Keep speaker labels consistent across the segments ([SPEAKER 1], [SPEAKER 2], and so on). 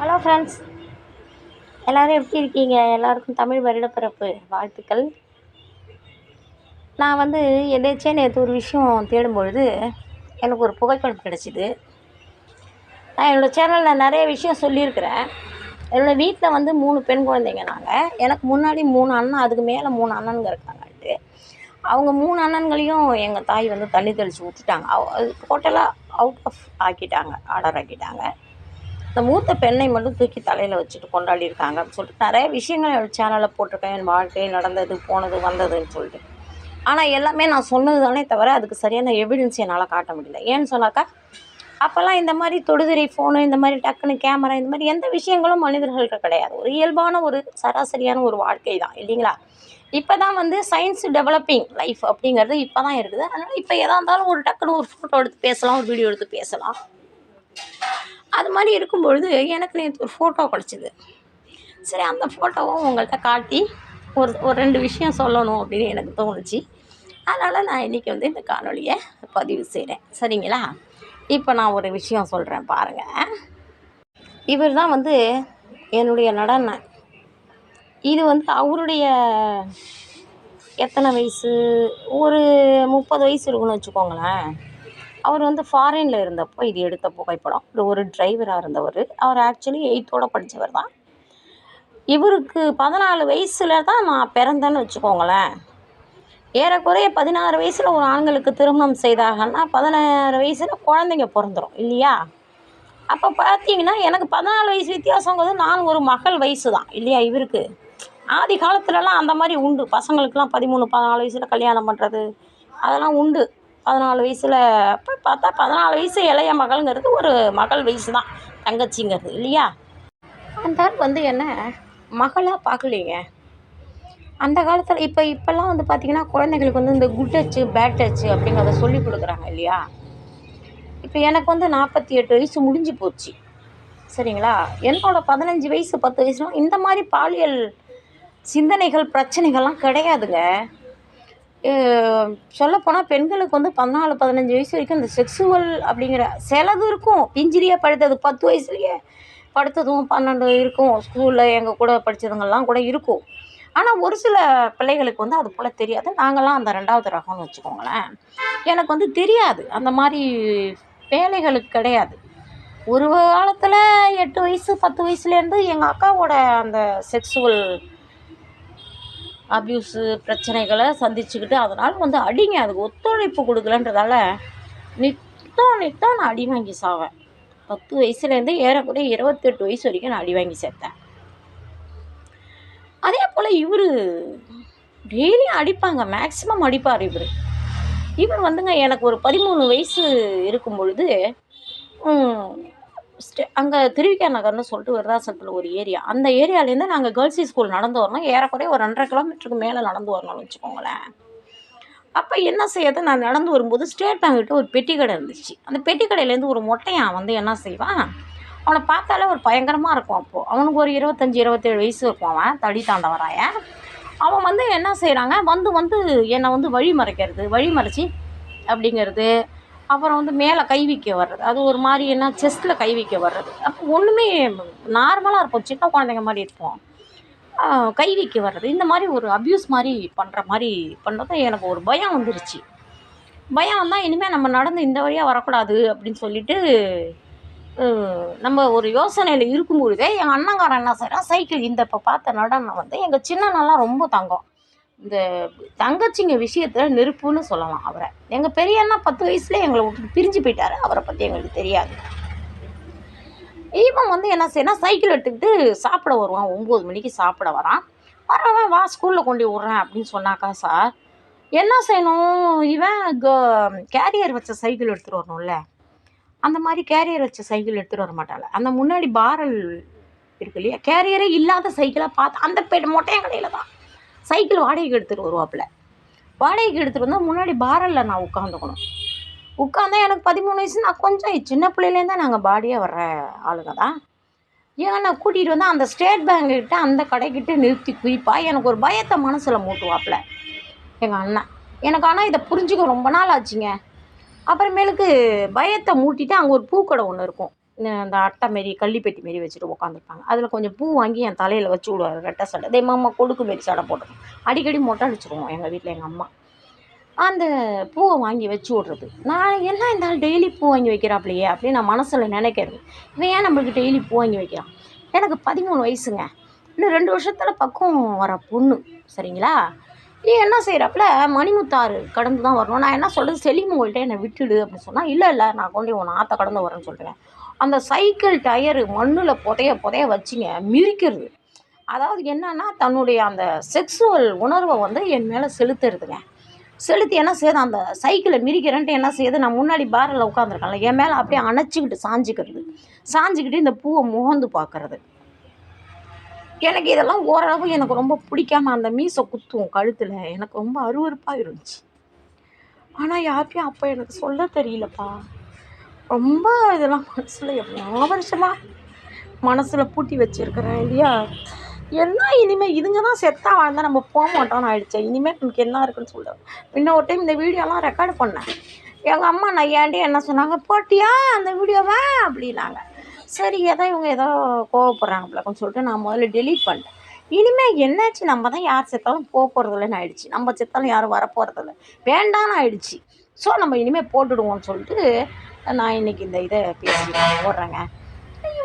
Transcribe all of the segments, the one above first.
[SPEAKER 1] Hello friends எல்லோரும் எப்படி இருக்கீங்க? எல்லாருக்கும் தமிழ் வருடப்பிறப்பு வாழ்த்துக்கள். நான் வந்து எதேச்சே நேற்று ஒரு விஷயம் தேடும்பொழுது எனக்கு ஒரு புகைப்படம் கிடச்சிது. நான் என்னோடய சேனலில் நிறைய விஷயம் சொல்லியிருக்கிறேன். என்னோடய வீட்டில் வந்து மூணு பெண் குழந்தைங்க நாங்கள் எனக்கு முன்னாடி மூணு அண்ணன் அதுக்கு மேலே மூணு அண்ணனுங்க இருக்காங்கன்ட்டு. அவங்க மூணு அண்ணன்களையும் எங்கள் தாய் வந்து தண்ணி தெளித்து ஊற்றிட்டாங்க டோட்டலாக அவுட் ஆஃப் ஆக்கிட்டாங்க ஆர்டர் ஆக்கிட்டாங்க. இந்த மூத்த பெண்ணை மட்டும் தூக்கி தலையில் வச்சுட்டு கொண்டாடி இருக்காங்க அப்படின்னு சொல்லிட்டு நிறைய விஷயங்கள் சேனலில் போட்டிருக்கேன். என் வாழ்க்கை நடந்தது போனது வந்ததுன்னு சொல்லிட்டு. ஆனால் எல்லாமே நான் சொன்னது தானே தவிர அதுக்கு சரியான எவிடன்ஸ் என்னால் காட்ட முடியல. ஏன்னு சொன்னாக்கா அப்போல்லாம் இந்த மாதிரி தொடுதிரை ஃபோனு இந்த மாதிரி டக்குன்னு கேமரா இந்த மாதிரி எந்த விஷயங்களும் மனிதர்களுக்கு கிடையாது. ஒரு இயல்பான ஒரு சராசரியான ஒரு வாழ்க்கை தான் இல்லைங்களா? இப்போ தான் வந்து சயின்ஸ் டெவலப்பிங் லைஃப் அப்படிங்கிறது இப்போ தான் இருக்குது. அதனால் இப்போ எதாக இருந்தாலும் ஒரு டக்குன்னு ஒரு ஃபோட்டோ எடுத்து பேசலாம் ஒரு வீடியோ எடுத்து பேசலாம். அது மாதிரி இருக்கும்பொழுது எனக்கு நேற்று ஒரு ஃபோட்டோ கிடச்சிது. சரி அந்த ஃபோட்டோவும் உங்கள்கிட்ட காட்டி ஒரு ஒரு ரெண்டு விஷயம் சொல்லணும் அப்படின்னு எனக்கு தோணுச்சு. அதனால் நான் இன்றைக்கி வந்து இந்த காணொலியை பதிவு செய்கிறேன் சரிங்களா? இப்போ நான் ஒரு விஷயம் சொல்கிறேன் பாருங்கள் இவர் தான் வந்து என்னுடைய நடனம் இது வந்து அவருடைய எத்தனை வயசு? ஒரு முப்பது வயசு இருக்குன்னு வச்சுக்கோங்களேன். அவர் வந்து ஃபாரினில் இருந்தப்போ இது எடுத்த புகைப்படம். ஒரு ஒரு டிரைவராக இருந்தவர். அவர் ஆக்சுவலி எயித்தோடு படித்தவர் தான். இவருக்கு பதினாலு வயசில் தான் நான் பிறந்தேன்னு வச்சுக்கோங்களேன். ஏறக்குறைய பதினாறு வயசில் ஒரு ஆண்களுக்கு திருமணம் செய்தாங்கன்னா பதினாறு வயசில் குழந்தைங்க பிறந்துடும் இல்லையா? அப்போ பார்த்தீங்கன்னா எனக்கு பதினாலு வயசு வித்தியாசங்கிறது நான் ஒரு மகள் வயசு தான் இல்லையா இவருக்கு? ஆதி காலத்துலலாம் அந்த மாதிரி உண்டு. பசங்களுக்கெலாம் பதிமூணு பதினாலு வயசில் கல்யாணம் பண்ணுறது அதெல்லாம் உண்டு. பதினாலு வயசில் போய் பார்த்தா பதினாலு வயசு இளைய மகள்ங்கிறது ஒரு மகள் வயசு தான் தங்கச்சிங்கிறது இல்லையா? அந்த ஆள் வந்து என்ன மகளாக பார்க்கலைங்க. அந்த காலத்தில் இப்போ இப்போல்லாம் வந்து பார்த்திங்கன்னா குழந்தைங்களுக்கு வந்து இந்த குட் டச்சு பேட் டச்சு அப்படிங்கிறத சொல்லி கொடுக்குறாங்க இல்லையா? இப்போ எனக்கு வந்து நாற்பத்தி எட்டு வயசு முடிஞ்சு போச்சு சரிங்களா? என்னோட பதினஞ்சு வயசு பத்து வயசுலாம் இந்த மாதிரி பாலியல் சிந்தனைகள் பிரச்சனைகள்லாம் கிடையாதுங்க. சொல்லப்போனால் பெண்களுக்கு வந்து பதினாலு பதினஞ்சு வயசு வரைக்கும் இந்த செக்ஸுவல் அப்படிங்கிற சிலது இருக்கும். பிஞ்சிரியாக படுத்தது பத்து வயசுலேயே படுத்ததும் பன்னெண்டு இருக்கும். ஸ்கூலில் எங்கள் கூட படித்ததுங்கெல்லாம் கூட இருக்கும். ஆனால் ஒரு சில பிள்ளைகளுக்கு வந்து அது போல் தெரியாது. நாங்களாம் அந்த ரெண்டாவது ரகம்னு வச்சுக்கோங்களேன். எனக்கு வந்து தெரியாது. அந்த மாதிரி வேலைகளுக்கு கிடையாது. ஒரு காலத்தில் எட்டு வயசு பத்து வயசுலேருந்து எங்கள் அக்காவோட அந்த செக்ஸுவல் அப்யூஸு பிரச்சனைகளை சந்திச்சுக்கிட்டு அதனால் வந்து அடிங்க அதுக்கு ஒத்துழைப்பு கொடுக்கலன்றதால நித்தம் நித்தம் நான் அடி வாங்கி சாவேன். பத்து வயசுலேருந்து ஏறக்குறைய இருபத்தெட்டு வயசு வரைக்கும் நான் அடி வாங்கி சேர்த்தேன். அதே போல் இவர் டெய்லியும் அடிப்பாங்க மேக்ஸிமம் அடிப்பார் இவர். இவர் வந்துங்க எனக்கு ஒரு பதிமூணு வயசு இருக்கும் பொழுது ஸ்டே அங்கே திருவிக்கா நகர்னு சொல்லிட்டு விருதாசலத்தில் ஒரு ஏரியா அந்த ஏரியாலேருந்து நாங்கள் கேர்ள்ஸி ஸ்கூல் நடந்து வரணும். ஏறக்குறைய ஒரு ரெண்டரை கிலோமீட்டருக்கு மேலே நடந்து வரணும்னு வச்சுக்கோங்களேன். அப்போ என்ன செய்யறது? நான் நடந்து வரும்போது ஸ்டேட் பேங்க்கிட்ட ஒரு பெட்டி கடை இருந்துச்சு. அந்த பெட்டி கடையிலேருந்து ஒரு மொட்டையான் வந்து என்ன செய்வான்? அவனை பார்த்தாலே ஒரு பயங்கரமாக இருக்கும் அப்போது அவனுக்கு ஒரு இருபத்தஞ்சி இருபத்தேழு வயசு இருக்கும் அவன் தடி தாண்டவராய. அவன் வந்து என்ன செய்கிறாங்க வந்து வந்து என்னை வந்து வழி மறைக்கிறது. வழி மறைச்சி அப்படிங்கிறது அப்புறம் வந்து மேலே கை வைக்க வர்றது. அது ஒரு மாதிரி என்ன செஸ்ட்டில் கை வைக்க வர்றது. அப்போ ஒன்றுமே நார்மலாக இருப்போம் சின்ன குழந்தைங்க மாதிரி இருப்போம் கை வைக்க வர்றது. இந்த மாதிரி ஒரு அப்யூஸ் மாதிரி பண்ணுற மாதிரி பண்ணுறது எனக்கு ஒரு பயம் வந்துருச்சு. பயம் வந்தால் இனிமேல் நம்ம நடந்து இந்த வழியாக வரக்கூடாது அப்படின்னு சொல்லிட்டு நம்ம ஒரு யோசனையில் இருக்கும்பொழுதே எங்கள் அண்ணங்காரன் என்ன செய்கிறான் சைக்கிள் இந்த இப்போ பார்த்த நடனம் வந்து எங்கள் சின்னனெல்லாம் ரொம்ப தங்கம். இந்த தங்கச்சிங்க விஷயத்தில் நெருப்புன்னு சொல்லலாம் அவரை. எங்கள் பெரிய அண்ணா பத்து வயசுலேயே எங்களை விட்டு பிரிஞ்சு போயிட்டாரு. அவரை பற்றி எங்களுக்கு தெரியாது. இவன் வந்து என்ன செய்யணும் சைக்கிள் எடுத்துக்கிட்டு சாப்பிட வருவான். ஒம்பது மணிக்கு சாப்பிட வரான். வரவன் வா ஸ்கூலில் கொண்டு விட்றேன் அப்படின்னு சொன்னாக்கா சார் என்ன செய்யணும்? இவன் கேரியர் வச்ச சைக்கிள் எடுத்துகிட்டு வரணும்ல. அந்த மாதிரி கேரியர் வச்ச சைக்கிள் எடுத்துகிட்டு வர மாட்டாள். அந்த முன்னாடி பாரல் இருக்கு இல்லையா? கேரியரே இல்லாத சைக்கிளாக பார்த்து அந்த பெட் மொட்டையன் கடையில் தான். சைக்கிள் வாடகைக்கு எடுத்துகிட்டு வருவாப்புல. வாடகைக்கு எடுத்துகிட்டு வந்தால் முன்னாடி பாரலில் நான் உட்காந்துக்கணும் உட்காந்தா எனக்கு பதிமூணு வயசு நான் கொஞ்சம் சின்ன பிள்ளையிலேருந்தே நாங்கள் பாடியாக வர்ற ஆளுங்க தான். ஏன் நான் கூட்டிகிட்டு வந்தால் அந்த ஸ்டேட் பேங்க்கிட்ட அந்த கடைக்கிட்ட நிறுத்தி குயிப்பா எனக்கு ஒரு பயத்தை மனசில் மூட்டுவாப்புல. எங்கள் அண்ணன் எனக்கு ஆனால் இதை புரிஞ்சுக்க ரொம்ப நாள் ஆச்சுங்க. அப்புறமேலுக்கு பயத்தை மூட்டிட்டு அங்கே ஒரு பூக்கடை ஒன்று இருக்கும். அந்த அட்டை மாரி கள்ளிப்பெட்டி மாரி வச்சுட்டு உட்காந்துருப்பாங்க அதில் கொஞ்சம் பூ வாங்கி என் தலையில் வச்சு விடுவாரு ரெட்டை சட்டை. அதே மாமா கொடுக்கு மாரி சடை போட்டுருவோம் அடிக்கடி மொட்டை அடிச்சிருவோம் எங்கள் வீட்டில் எங்கள் அம்மா. அந்த பூவை வாங்கி வச்சு விட்றது. நான் என்ன இந்த ஆள் டெய்லி பூ வாங்கி வைக்கிறாப்லையே அப்படின்னு நான் மனசில் நினைக்கிறது. இவன் ஏன் நம்மளுக்கு டெய்லி பூ வாங்கி வைக்கிறான்? எனக்கு பதிமூணு வயசுங்க. இன்னும் ரெண்டு வருஷத்தில் பக்கம் வர பொண்ணு. சரிங்களா? நீ என்ன செய்கிறாப்புல மணிமுத்தாறு கடந்து தான் வரணும். நான் என்ன சொல்கிறது செலிமுகள்கிட்ட என்னை விட்டுடு அப்படின்னு சொன்னால் இல்லை இல்லை நான் கொண்டு உன் ஆற்ற கடந்து வரேன்னு சொல்கிறேன் அந்த சைக்கிள் டயரு மண்ணில் புதைய புதைய வச்சுங்க மிரிக்கிறது அதாவது என்னன்னா தன்னுடைய அந்த செக்ஸுவல் உணர்வை வந்து என் மேலே செலுத்துறதுங்க. செலுத்தி என்ன செய்யுது? அந்த சைக்கிளை மிரிக்கிறேன்ட்டு என்ன செய்யுது? நான் முன்னாடி பாரில் உட்காந்துருக்கேன்ல என் மேலே அப்படியே அணைச்சிக்கிட்டு சாஞ்சிக்கிறது. சாஞ்சிக்கிட்டு இந்த பூவை முகந்து பார்க்கறது. எனக்கு இதெல்லாம் ஓரளவு எனக்கு ரொம்ப பிடிக்காம அந்த மீசை குத்தும் கழுத்தில் எனக்கு ரொம்ப அருவருப்பாக இருந்துச்சு. ஆனால் யார்கிட்டயும் அப்போ எனக்கு சொல்ல தெரியலப்பா. ரொம்ப இதெல்லாம் மனசில் எவ்வளோ வருஷமாக மனசில் பூட்டி வச்சுருக்கிறேன் இல்லையா? என்ன இனிமேல் இதுங்க தான் செத்தா வாழ்ந்தா நம்ம போக மாட்டோம்னு ஆயிடுச்சு. இனிமேல் நமக்கு என்ன இருக்குன்னு சொல்லுவேன் இன்னும் ஒரு டைம் இந்த வீடியோலாம் ரெக்கார்டு பண்ணேன். எங்கள் அம்மா நான் ஏன்டி என்ன சொன்னாங்க போட்டியா அந்த வீடியோவை அப்படின்னாங்க. சரி ஏதோ இவங்க ஏதோ கோவப்படுறாங்க பிள்ளைன்னு சொல்லிட்டு நான் முதல்ல டெலீட் பண்ணிட்டேன். இனிமேல் என்னாச்சு? நம்ம தான் யார் செத்தாலும் போக போகிறதில்லன்னு ஆயிடுச்சு. நம்ம செத்தாலும் யாரும் வர போகிறதில்ல வேண்டான்னு ஆயிடுச்சு. ஸோ நம்ம இனிமேல் போட்டுடுவோம்னு சொல்லிட்டு நான் இன்னைக்கு இந்த இதை பேசி ஓடுறேங்க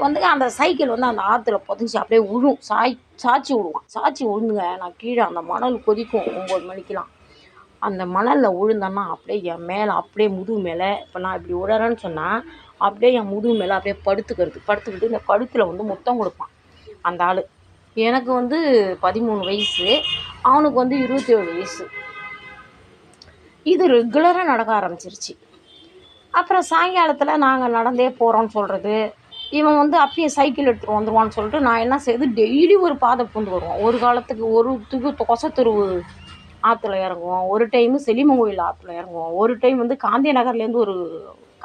[SPEAKER 1] வந்து அந்த சைக்கிள் வந்து அந்த ஆற்றுல புதஞ்சி அப்படியே விழும் சாய் சாய்ச்சி விடுவான். சாய்ச்சி விழுந்துங்க. நான் கீழே அந்த மணல் கொதிக்கும். ஒம்பது மணிக்கெலாம் அந்த மணலில் விழுந்தேன்னா அப்படியே என் மேலே அப்படியே முதுகு மேலே இப்போ நான் இப்படி விழறேன்னு சொன்னால் அப்படியே என் முதுகு மேலே அப்படியே படுத்துக்கிறது. படுத்துக்கிட்டு இந்த கழுத்தில் வந்து முத்தம் கொடுப்பான். அந்த ஆள். எனக்கு வந்து பதிமூணு வயசு. அவனுக்கு வந்து இருபத்தேழு வயசு. இது ரெகுலராக நடக்க ஆரம்பிச்சிருச்சு. அப்புறம் சாயங்காலத்தில் நாங்கள் நடந்தே போகிறோம்னு சொல்கிறது இவன் வந்து அப்பயே சைக்கிள் எடுத்துகிட்டு வந்துடுவான்னு சொல்லிட்டு நான் என்ன செய்யுது டெய்லி ஒரு பாதை பூந்து வருவோம். ஒரு காலத்துக்கு ஒரு துகு கொசத்தெருவு ஆற்றுல இறங்குவோம். ஒரு டைமு செலிமங்கோயில் ஆற்றுல இறங்குவோம். ஒரு டைம் வந்து காந்தி நகர்லேருந்து ஒரு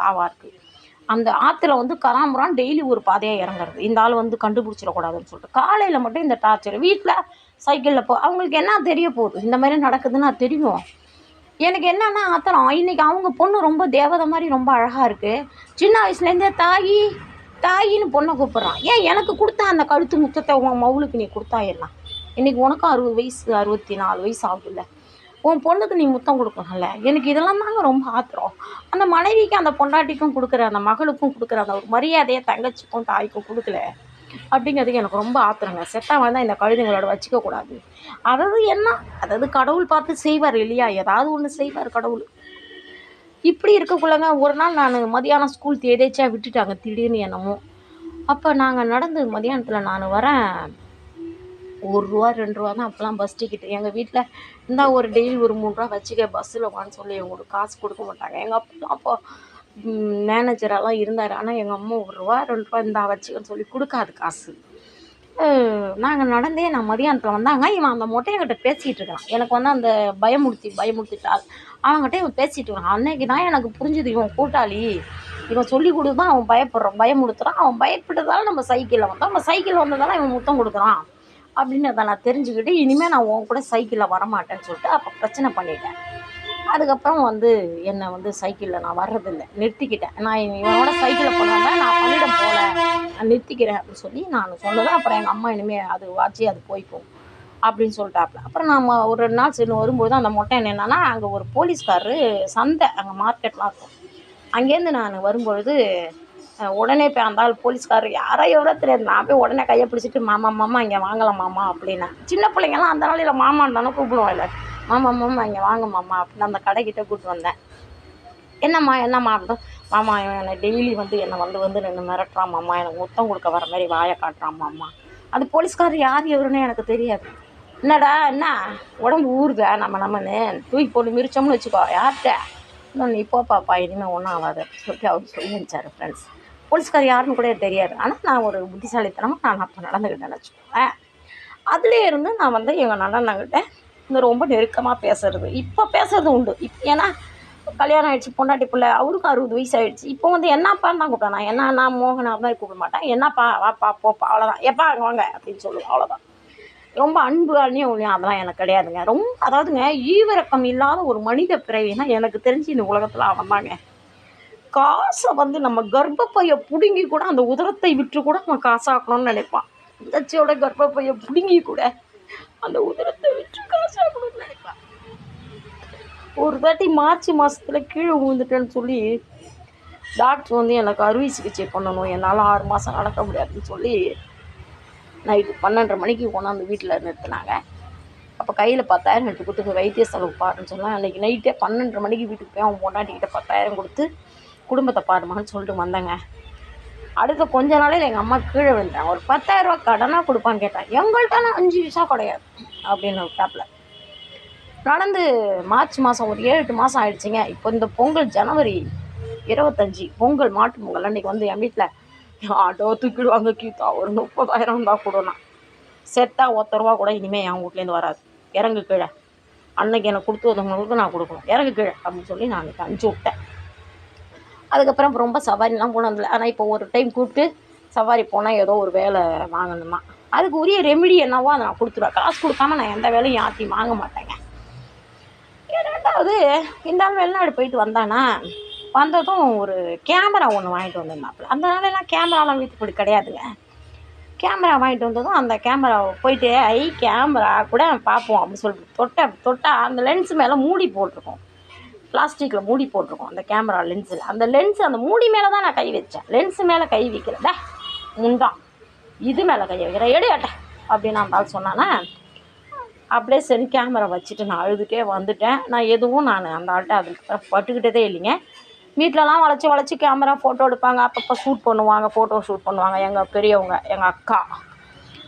[SPEAKER 1] காவா இருக்குது அந்த ஆற்றுல வந்து கராம்புரான் டெய்லி ஒரு பாதையாக இறங்குறது. இந்த ஆள் வந்து கண்டுபிடிச்சிடக்கூடாதுன்னு சொல்லிட்டு. காலையில் மட்டும் இந்த டார்ச்சர் வீட்டில் சைக்கிளில் போ அவங்களுக்கு என்ன தெரிய போகுது? இந்த மாதிரி நடக்குதுன்னு தெரியும். எனக்கு என்னென்னா ஆத்திரம் இன்றைக்கி அவங்க பொண்ணு ரொம்ப தேவதை மாதிரி ரொம்ப அழகாக இருக்குது சின்ன வயசுலேருந்தே தாயி தாயின்னு பொண்ணை கூப்பிட்றான். ஏன் எனக்கு கொடுத்தா அந்த கழுத்து முத்தத்தை உன் மவுளுக்கு நீ கொடுத்தா இன்றைக்கி உனக்கும் அறுபது வயசு அறுபத்தி நாலு வயசு ஆகுதுல்ல உன் பொண்ணுக்கு நீ முத்தம் கொடுக்கணும்ல. எனக்கு இதெல்லாம் தாங்க ரொம்ப ஆத்திரம். அந்த மனைவிக்கு அந்த பொண்டாட்டிக்கும் கொடுக்குற அந்த மகளுக்கும் கொடுக்குற அந்த ஒரு மரியாதையை தங்கச்சிக்கும் தாய்க்கும் கொடுக்கல. அப்படிங்கிறதுக்கு எனக்கு ரொம்ப ஆத்திரங்க. செத்தா வந்தால் இந்த கழுதைங்களோட வச்சுக்கக்கூடாது அதாவது என்ன? அதாவது கடவுள் பார்த்து செய்வார் இல்லையா? ஏதாவது ஒன்று செய்வார் கடவுள். இப்படி இருக்கக்குள்ளங்க ஒரு நாள் நான் மதியானம் ஸ்கூல் தேதேச்சா விட்டுட்டாங்க திடீர்னு என்னமோ. அப்போ நாங்கள் நடந்து மதியானத்தில் நான் வரேன். ஒரு ரூபா ரெண்டு ரூபா தான் அப்போலாம் பஸ் டிக்கெட் எங்கள் வீட்டில் இருந்தால் ஒரு டெய்லி ஒரு மூணு ரூபா வச்சுக்க பஸ்ஸில் வான்னு சொல்லி இவங்களுக்கு காசு கொடுக்க மாட்டாங்க. எங்கள் அப்பா அப்போ மேனேஜரெல்லாம் இருந்தார். ஆனால் எங்கள் அம்மா ஒரு ரூபா ரெண்டு ரூபா இந்தா வச்சுக்கன்னு சொல்லி கொடுக்காது காசு. நாங்கள் நடந்தே நான் மதியானத்தில் வந்தாங்க. இவன் அந்த மொட்டையங்கிட்ட பேசிகிட்டு இருக்கிறான் எனக்கு வந்து அந்த பயமுடுத்தி பயமுடுத்திட்டால் அவங்ககிட்ட இவன் பேசிகிட்டு இருக்கான். அன்னைக்கு தான் எனக்கு புரிஞ்சுது இவன் கூட்டாளி. இவன் சொல்லி கொடுத்தான் அவன் பயப்படுறான் பயமுடுத்துறான் அவன் பயப்பட்டதால நம்ம சைக்கிளில் வந்தோம். நம்ம சைக்கிள் வந்ததால இவன் முத்தம் கொடுக்குறான். அப்படின்னு அதை நான் தெரிஞ்சுக்கிட்டு இனிமேல் நான் உன் கூட சைக்கிளில் வரமாட்டேன்னு சொல்லிட்டு அப்போ பிரச்சனை பண்ணிட்டேன். அதுக்கப்புறம் வந்து என்னை வந்து சைக்கிளில் நான் வர்றதில்லை. நிறுத்திக்கிட்டேன். நான் இவனோட சைக்கிளில் போனாங்க நான் பள்ளியிடம் போகல. நான் நிறுத்திக்கிறேன் அப்படின்னு சொல்லி நான் சொன்னதான் அப்புறம் எங்கள் அம்மா இனிமேல் அது வாட்சி அது போய்க்கும் அப்படின்னு சொல்லிட்டாப்புல அப்புறம் நம்ம ஒரு ரெண்டு நாள் சரி வரும்போது அந்த மொட்டை என்னென்னா அங்கே ஒரு போலீஸ்காரரு சந்தை அங்கே மார்க்கெட்லாம் இருக்கும். அங்கேருந்து நான் வரும்பொழுது உடனே போய் அந்த ஆள் போலீஸ்காரர் யாரோ எவ்வளோ தெரியாது நான் போய் உடனே கையை பிடிச்சிட்டு மாமா மாமா இங்கே வாங்கலாம் மாமா அப்படின்னா சின்ன பிள்ளைங்கலாம் அந்த நாளில் மாமான்னு தானே கூப்பிடுவோம் இல்லை மாமா மாமா இங்கே வாங்க மாமா அப்படின்னு அந்த கடைக்கிட்ட கூப்பிட்டு வந்தேன். என்னம்மா என்னம்மா அப்படின்னு மாமா இவன் என்னை டெய்லி வந்து என்னை வந்து வந்து நின்று மிரட்டுறான் மாமா. எனக்கு முத்தம் கொடுக்க வர மாதிரி வாயை காட்டுறான் மாமா. அது போலீஸ்காரர் யார் எவருன்னு எனக்கு தெரியாது. என்னடா என்ன? உடம்பு ஊறுதா? நம்ம நம்மன்னு தூக்கி போட்டு மிரிச்சோம்னு வச்சுக்கோ யார்கிட்ட? இன்னும் நீ போப்பாப்பா பாப்பா இனிமேல் ஒன்றும் ஆகாது சொல்லிட்டு அவர் சொல்லி அனுப்பிச்சாரு ஃப்ரெண்ட்ஸ் போலீஸ்கார் யாருன்னு கூட எனக்கு தெரியாது. ஆனால் நான் ஒரு புத்திசாலித்தனமாக நான் அப்போ நடந்துக்கிட்டேன்னு வச்சுக்கோங்களேன். அதுலேயே இருந்து நான் வந்து எங்கள் நடனங்கிட்ட இந்த ரொம்ப நெருக்கமாக பேசுறது. இப்போ பேசுறது உண்டு. இப்போ ஏன்னா கல்யாணம் ஆயிடுச்சு பொண்டாட்டி பிள்ளை அவருக்கும் அறுபது வயசு ஆயிடுச்சு. இப்போ வந்து என்னப்பான்னு தான் கூப்பிட்டேன் நான் என்ன நான் மோகனா மாதிரி கூப்பிட மாட்டேன். என்னப்பா வாப்பா போப்பா அவ்வளோதான் எப்பா அங்கே வாங்க அப்படின்னு சொல்லுவோம் அவ்வளோதான் ரொம்ப அன்பு அந்நியம் ஒழியம் அதெல்லாம் எனக்கு கிடையாதுங்க. ரொம்ப அதாவதுங்க ஈவிரக்கம் இல்லாத ஒரு மனித பிறவினா எனக்கு தெரிஞ்சு இந்த உலகத்தில் அவன் தாங்க காசை வந்து நம்ம கர்ப்பப்பையை பிடுங்கி கூட அந்த உதரத்தை விற்று கூட நம்ம காசாக்கணும்னு நினைப்பான். தச்சியோட கர்ப்பப்பையை பிடுங்கி கூட அந்த உதிரத்தை விற்று காசாக்கணும்னு நினைப்பான் ஒரு தாட்டி மார்ச் மாதத்துல கீழே விழுந்துட்டேன்னு சொல்லி டாக்டர் வந்து எனக்கு அறுவை சிகிச்சை பண்ணணும். என்னால் ஆறு மாதம் நடக்க முடியாதுன்னு சொல்லி நைட்டு பன்னெண்டரை மணிக்கு கொண்டாந்து வீட்டில் நிறுத்தினாங்க. அப்போ கையில் பத்தாயிரம் எடுத்து கொடுத்து வைத்திய செலவு பாருன்னு சொன்னால் அன்றைக்கி நைட்டே பன்னெண்டரை மணிக்கு வீட்டுக்கு போய் அவன் பொண்டாட்டிக்கிட்ட பத்தாயிரம் கொடுத்து குடும்பத்தை பாருமான்னு சொல்லிட்டு வந்தேங்க. அடுத்த கொஞ்ச நாளையில் எங்கள் அம்மா கீழே விழுந்தாங்க ஒரு பத்தாயிரரூபா கடனாக கொடுப்பான்னு கேட்டேன் எங்கள்கிட்ட அஞ்சு பைசா கிடையாது. அப்படின்னு விட்டாப்புல. நடந்து மார்ச் மாதம் ஒரு ஏழு எட்டு மாதம் ஆயிடுச்சுங்க. இப்போ இந்த பொங்கல் ஜனவரி இருபத்தஞ்சி பொங்கல் மாட்டு பொங்கல் அன்றைக்கி வந்து என் வீட்டில் ஆட்டோ தூக்கிடுவாங்க கீத்தா ஒரு முப்பதாயிரம் தான் கொடுனா. செத்தா ஒத்த ரூபா கூட இனிமேல் என் வீட்லேருந்து வராது. இறங்கு கீழே. அன்னைக்கு எனக்கு கொடுத்து வந்தவங்களுக்கு நான் கொடுக்கணும். இறங்கு கீழே அப்படின்னு சொல்லி நான் அன்றைக்கி அனுப்பிச்சி விட்டேன். அதுக்கப்புறம் ரொம்ப சவாரிலாம் போனதில்லை ஆனால் இப்போ ஒரு டைம் கூப்பிட்டு சவாரி போனால் ஏதோ ஒரு வேலை வாங்கணுமா? அதுக்கு உரிய ரெமிடி என்னவோ அதை நான் கொடுத்துருவேன். காசு கொடுக்காம நான் எந்த வேலையும் யார்த்தையும் வாங்க மாட்டேங்க. ரெண்டாவது இந்த ஆள் வெளிநாடு போயிட்டு வந்தானா வந்ததும் ஒரு கேமரா ஒன்று வாங்கிட்டு வந்திருந்தாப்புல. அந்த நாளெல்லாம் கேமராலாம் வீட்டுப்படி கிடையாதுங்க. கேமரா வாங்கிட்டு வந்ததும் அந்த கேமரா போயிட்டு ஐ கேமரா கூட பார்ப்போம் அப்படின்னு சொல்லிட்டு தொட்ட தொட்டா அந்த லென்ஸ் மேலே மூடி போட்டிருக்கோம். பிளாஸ்டிக்கில் மூடி போட்டிருக்கோம் அந்த கேமரா லென்ஸில். அந்த லென்ஸ் அந்த மூடி மேலே தான் நான் கை வச்சேன். லென்ஸு மேலே கை வைக்கிறதா முண்டான் இது மேலே கை வைக்கிறேன். எடையாட்ட அப்படின்னு அந்த ஆள் சொன்னானே. அப்படியே சரி கேமரா வச்சுட்டு நான் அழுதுகிட்டே வந்துட்டேன். நான் எதுவும் நான் அந்த ஆள்கிட்ட அதுக்கு பட்டுக்கிட்டதே இல்லைங்க. வீட்டிலலாம் வளைச்சி வளைச்சி கேமரா ஃபோட்டோ எடுப்பாங்க. அப்பப்போ ஷூட் பண்ணுவாங்க ஃபோட்டோ ஷூட் பண்ணுவாங்க. எங்கள் பெரியவங்க எங்கள் அக்கா.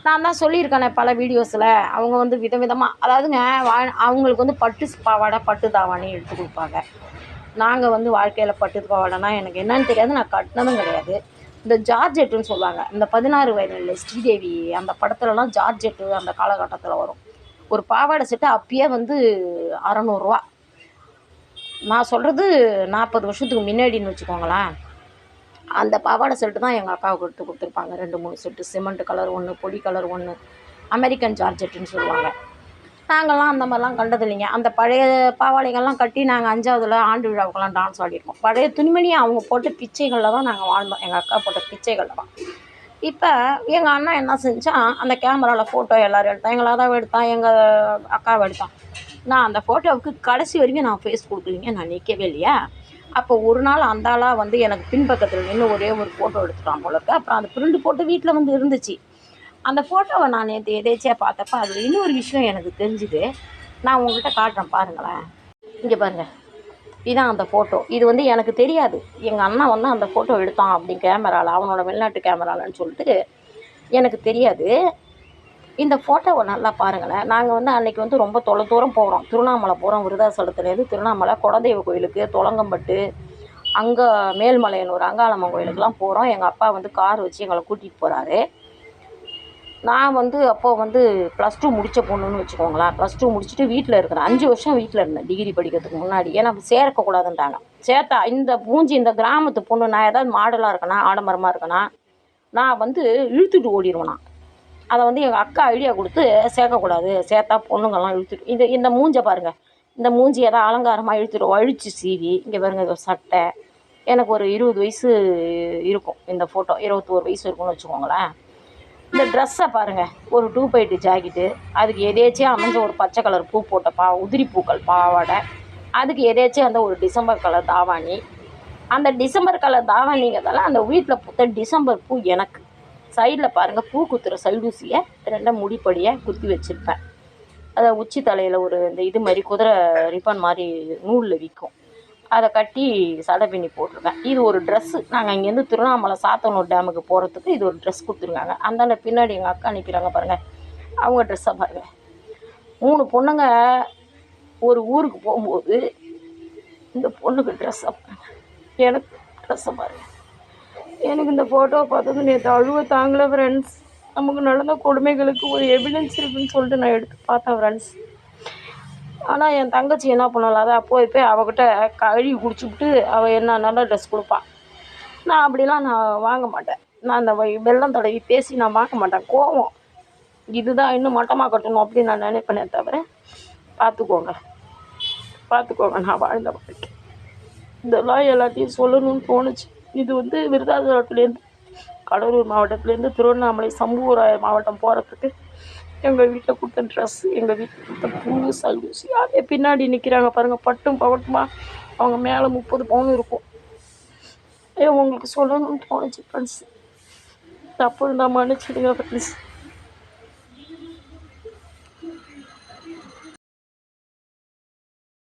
[SPEAKER 1] நான் தான் சொல்லியிருக்கேனே பல வீடியோஸில் அவங்க வந்து விதவிதமாக அதாவதுங்க வா அவங்களுக்கு வந்து பட்டு பாவாடை பட்டு தாவாணி எடுத்து கொடுப்பாங்க. நாங்கள் வந்து வாழ்க்கையில் பட்டு பாவாடைனா எனக்கு என்னன்னு தெரியாது நான் கட்டினதும் கிடையாது. இந்த ஜார்ஜெட்டுன்னு சொல்லுவாங்க. இந்த பதினாறு வயதில் ஸ்ரீதேவி அந்த படத்துலலாம் ஜார்ஜெட்டு அந்த காலகட்டத்தில் வரும். ஒரு பாவாடை செட்டு அப்பயே வந்து அறநூறுரூவா நான் சொல்கிறது நாற்பது வருஷத்துக்கு முன்னாடின்னு வச்சுக்கோங்களேன். அந்த பாவாடை செட்டு தான் எங்கள் அக்காவுக்கு எடுத்து கொடுத்துருப்பாங்க. ரெண்டு மூணு செட்டு. சிமெண்ட் கலர் ஒன்று பொடி கலர் ஒன்று அமெரிக்கன் ஜார்ஜெட்டுன்னு சொல்லுவாங்க. நாங்கள்லாம் அந்த மாதிரிலாம் கண்டது இல்லைங்க. அந்த பழைய பாவாடைகள்லாம் கட்டி நாங்கள் அஞ்சாவதுல ஆண்டு விழாவுக்கெல்லாம் டான்ஸ் ஆடிருக்கோம் பழைய துணிமணியை அவங்க போட்ட பிச்சைகளில் தான் நாங்கள் வாழ்ந்தோம். எங்கள் அக்கா போட்ட பிச்சைகளில் தான். இப்போ எங்கள் அண்ணா என்ன செஞ்சான் அந்த கேமராவில் ஃபோட்டோ எல்லோரும் எடுத்தான். எங்கள் தான் எடுத்தான் எங்கள் அக்காவை எடுத்தான். நான் அந்த ஃபோட்டோவுக்கு கடைசி வரைக்கும் நான் ஃபேஸ் கொடுக்கலிங்க. நான் நிற்கவே இல்லையா? அப்போ ஒரு நாள் அந்த ஆளாக வந்து எனக்கு பின்பக்கத்தில் நின்று ஒரே ஒரு ஃபோட்டோ எடுத்துட்டான் போல இருக்கு. அப்புறம் அந்த பிரிண்ட் போட்டு வீட்டில் வந்து இருந்துச்சு. அந்த ஃபோட்டோவை நான் நேற்று எதேச்சியாக பார்த்தப்ப அதில் இன்னொரு விஷயம் எனக்கு தெரிஞ்சுது. நான் உங்கள்கிட்ட காட்டுறேன் பாருங்களேன். இங்கே பாருங்கள் இதுதான் அந்த ஃபோட்டோ இது வந்து எனக்கு தெரியாது. எங்கள் அண்ணா வந்து அந்த ஃபோட்டோ எடுத்தான் அப்படி கேமராவில் அவனோட வெளிநாட்டு கேமராலன்னு சொல்லிட்டு எனக்கு தெரியாது. இந்த ஃபோட்டோவை நல்லா பாருங்களேன். நாங்கள் வந்து அன்றைக்கி வந்து ரொம்ப தொலை தூரம் போகிறோம் திருவண்ணாமலை போகிறோம் விருதாசலத்துலேருந்து திருவண்ணாமலை குலதெய்வ கோயிலுக்கு தொலங்கம்பட்டு அங்கே மேல்மலையனூர் அங்காளம்மன் கோயிலுக்கெலாம் போகிறோம் எங்கள் அப்பா வந்து கார் வச்சு எங்களை கூட்டிகிட்டு போகிறாரு நான் வந்து அப்போது வந்து ப்ளஸ் டூ முடித்த பொண்ணுன்னு வச்சுக்கோங்களேன். ப்ளஸ் டூ முடிச்சுட்டு வீட்டில் இருக்கிறேன். அஞ்சு வருஷம் வீட்டில் இருந்தேன் டிகிரி படிக்கிறதுக்கு முன்னாடி. ஏன்னா சேர்க்கக்கூடாதுன்ட்டாங்க சேர்த்தா இந்த பூஞ்சி இந்த கிராமத்து பொண்ணு நான் ஏதாவது மாடலாக இருக்கேனா ஆடம்பரமாக இருக்கேனா நான் வந்து இழுத்துட்டு ஓடிடுவேன் நான் அதை வந்து எங்கள் அக்கா ஐடியா கொடுத்து சேர்க்கக்கூடாது. சேர்த்தா பொண்ணுங்கள்லாம் இழுத்துட்டு இந்த இந்த மூஞ்சை பாருங்கள் இந்த மூஞ்சி ஏதாவது அலங்காரமாக இழுத்துட்டு அழிச்சு சீவி இங்கே பாருங்க ஒரு சட்டை. எனக்கு ஒரு இருபது வயசு இருக்கும் இந்த ஃபோட்டோ இருபத்தோரு வயசு இருக்கும்னு வச்சுக்கோங்களேன். இந்த ட்ரெஸ்ஸை பாருங்கள் ஒரு டூ பைட்டு ஜாக்கெட்டு அதுக்கு எதேச்சியாக அமைஞ்ச ஒரு பச்சை கலர் பூ போட்ட பா உதிரி பூக்கள் பாவாடை. அதுக்கு எதேச்சியாக அந்த ஒரு டிசம்பர் கலர் தாவாணி. அந்த டிசம்பர் கலர் தாவாணிங்கிறதால அந்த வீட்டில் பூத்த டிசம்பர் பூ எனக்கு. சைடில் பாருங்கள் பூ குத்துற சைடூசியை ரெண்டாக முடிப்படியை குத்தி வச்சுருப்பேன். அதை உச்சி தலையில் ஒரு இந்த இது மாதிரி குதிரை ரிப்பன் மாதிரி நூலில் விற்கும் அதை கட்டி சடை பின்னி போட்டிருக்கேன் இது ஒரு ட்ரெஸ்ஸு நாங்கள் இங்கேருந்து திருவண்ணாமலை சாத்தனூர் டேமுக்கு போகிறதுக்கு இது ஒரு ட்ரெஸ் கொடுத்துருக்காங்க. அந்தாண்ட பின்னாடி எங்கள் அக்கா நிற்கிறாங்க பாருங்கள் அவங்க ட்ரெஸ்ஸை பாருங்கள் மூணு பொண்ணுங்க ஒரு ஊருக்கு போகும்போது இந்த பொண்ணுக்கு ட்ரெஸ்ஸை பாருங்கள் எனக்கு ட்ரெஸ்ஸை பாருங்கள் எனக்கு இந்த ஃபோட்டோ பார்த்தது நேற்று அழுவ தாங்கலை ஃப்ரெண்ட்ஸ் நமக்கு நடந்த கொடுமைகளுக்கு ஒரு எவிடன்ஸ் இருக்குன்னு சொல்லிட்டு நான் எடுத்து பார்த்தேன் ஃப்ரெண்ட்ஸ் ஆனால் என் தங்கச்சி என்ன பண்ணலாம் அதை போய் போய் அவகிட்ட கழுவி குடிச்சுவிட்டு அவள் என்ன நல்ல ட்ரெஸ் கொடுப்பான் நான் அப்படிலாம் நான் வாங்க மாட்டேன். நான் அந்த வை- வெள்ளம் தடவி பேசி நான் வாங்க மாட்டேன். கோவம். இதுதான் இன்னும் மட்டமாக கட்டணும் அப்படின்னு நான் நினைப்பேனே தவிர பார்த்துக்கோங்க. பார்த்துக்கோங்க நான் வாழ்ந்த வாழ்க்கை.
[SPEAKER 2] இதெல்லாம் எல்லாத்தையும் சொல்லணும்னு தோணுச்சு. இது வந்து விருதாச்சலத்துலேருந்து கடலூர் மாவட்டத்துலேருந்து திருவண்ணாமலை சம்பூராய மாவட்டம் போகிறதுக்கு எங்கள் வீட்டில் கொடுத்த ட்ரெஸ் எங்கள் வீட்டில் கொடுத்த பூ சல்யூசி அதே பின்னாடி நிற்கிறாங்க பாருங்கள் பட்டும் பவட்டுமா அவங்க மேலே முப்பது பவுன் இருக்கும். ஏ உங்களுக்கு சொல்லணும்னு தோணுச்சு ஃப்ரெண்ட்ஸ் தப்பு இருந்தால் மன்னிச்சிடுங்க ஃப்ரெண்ட்ஸ்